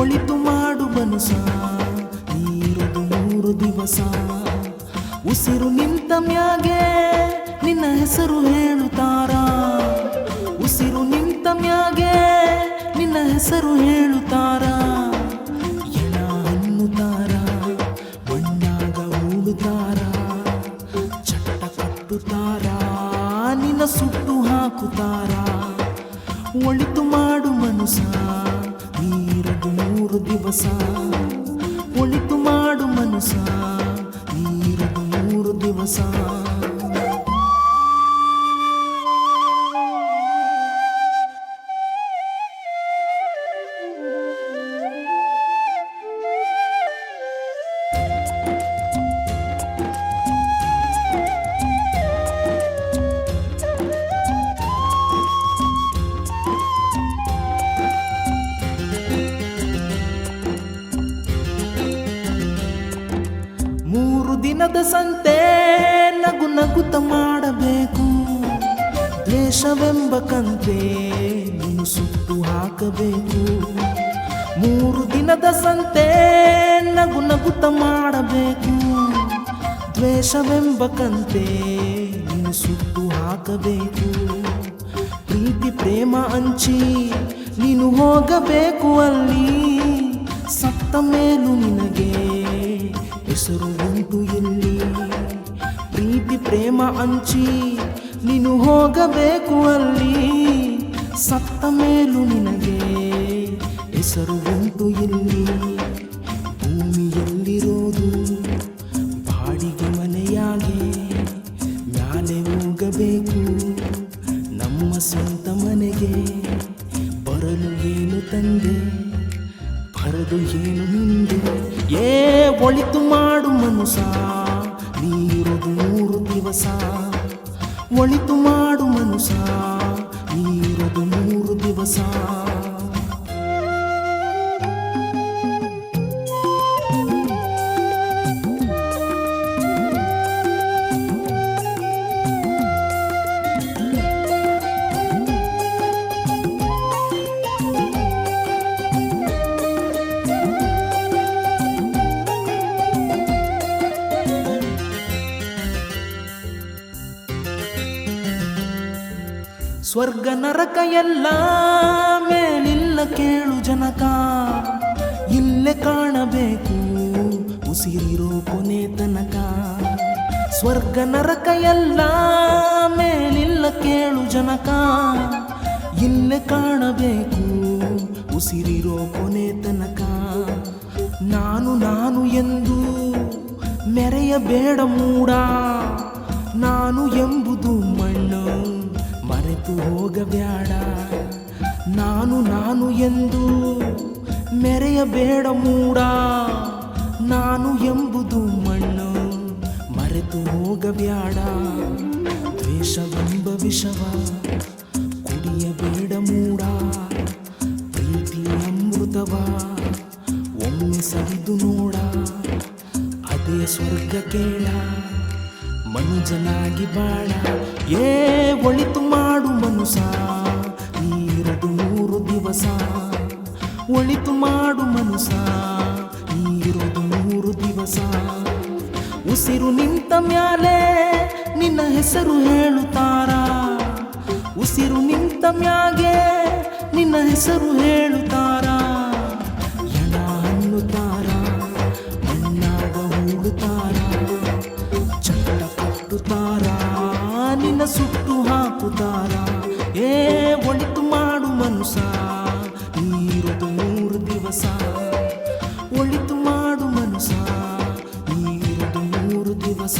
ಒಳಿತು ಮಾಡು ಬನಸ ನೀರದು ಮೂರು ದಿವಸ. ಉಸಿರು ನಿಂತ ಮ್ಯಾಗೆ ನಿನ್ನ ಹೆಸರು ಹೇಳುತ್ತಾರ? ಉಸಿರು ನಿಂತ ಮ್ಯಾಗೆ ನಿನ್ನ ಹೆಸರು ಹೇಳುತ್ತಾರ? ನಿನ್ನ ಸುಟ್ಟು ಹಾಕುತ್ತಾರ? ಒಳಿತು ಮಾಡು ಮನುಸ ನೀರದು ಮೂರು ದಿವಸ ಒಳಿತು ಮಾಡು ಮನುಸ ನೀರದು ಮೂರು ದಿವಸ ಮೂರು ದಿನದ ಸಂತೆ ನಗು ನಗುತ ಮಾಡಬೇಕು. ದ್ವೇಷವೆಂಬ ಕಂತೆ ನೀನು ಸುಟ್ಟು ಹಾಕಬೇಕು. ಮೂರು ದಿನದ ಸಂತೆ ನಗು ನಗುತ ಮಾಡಬೇಕು. ದ್ವೇಷವೆಂಬ ಕಂತೆ ನೀನು ಸುಟ್ಟು ಹಾಕಬೇಕು. ಪ್ರೀತಿ, ಪ್ರೇಮ, ಅಂಚಿ ನೀನು ಹೋಗಬೇಕು ಅಲ್ಲಿ. ಸತ್ತ ಮೇಲು ನಿನಗೆ ಹೆಸರು ಉಂಟು ಹಂಚಿ ನೀನು ಹೋಗಬೇಕು ಅಲ್ಲಿ. ಸತ್ತ ಮೇಲೂ ನಿನಗೆ ಹೆಸರು ಉಂಟು ಇಲ್ಲಿ. ಭೂಮಿಯಲ್ಲಿರೋದು ಬಾಡಿಗೆ ಮನೆಯಾಗೆ. ಮ್ಯಾಲೆ ಹೋಗಬೇಕು ನಮ್ಮ ಸ್ವಂತ ಮನೆಗೆ. ಬರಲು ಏನು ತಂದೆ, ಬರದು ಏನು ನಿಂದೆ? ಏ, ಒಳಿತು ಮಾಡು ನೀರದು ದಿವಸ ಒಳಿತು ಸ್ವರ್ಗ ನರಕ ಎಲ್ಲ ಮೇಲಿಲ್ಲ ಕೇಳು ಜನಕ. ಇಲ್ಲೇ ಕಾಣಬೇಕು ಉಸಿರಿರೋ ಕೊನೆ ತನಕ. ಸ್ವರ್ಗ ನರಕ ಎಲ್ಲ ಮೇಲಿಲ್ಲ ಕೇಳು ಜನಕ. ಇಲ್ಲೇ ಕಾಣಬೇಕು ಉಸಿರಿರೋ ಕೊನೆ ತನಕ. ನಾನು ನಾನು ಎಂದು ಮೆರೆಯಬೇಡ ಮೂಡ. ನಾನು ಎಂಬುದು ಮಣ್ಣು. ಮರೆತು ಹೋಗಬೇಡ ನಾನು ನಾನು ಎಂದು ಮೆರೆಯಬೇಡ ಮೂಡ. ನಾನು ಎಂಬುದು ಮಣ್ಣು ಮರೆತು ಹೋಗಬೇಡ ದ್ವೇಷವೆಂಬ ವಿಷವ ಕುಡಿಯಬೇಡ ಮೂಡ. ಪ್ರೀತಿ ಅಮೃತವ ಒಮ್ಮೆ ಸರಿದು ನೋಡ. ಅದೇ ಸ್ವರ್ಗ ಕೇಳ ಮನುಜನಾಗಿ ಬಾಳ. ಏ, ಒಳಿತು ಮಾಡು. ಮನುಸ ನೀರದು ಮೂರು ದಿವಸ. ಒಳಿತು ಮಾಡು ಮನುಸ ನೀರದು ಮೂರು ದಿವಸ. ಉಸಿರು ನಿಂತ ಮ್ಯಾಲೆ ನಿನ್ನ ಹೆಸರು ಹೇಳುತ್ತಾರ. ಉಸಿರು ನಿಂತ ಮ್ಯಾಗೆ ನಿನ್ನ ಹೆಸರು ಹೇಳುತ್ತಾರ. ದಿವಸ ನೀರದು ಮೂರು ದಿವಸ ಒಳಿತು ಮಾಡು ಮನಸ ನೀರದು ಮೂರು ದಿವಸ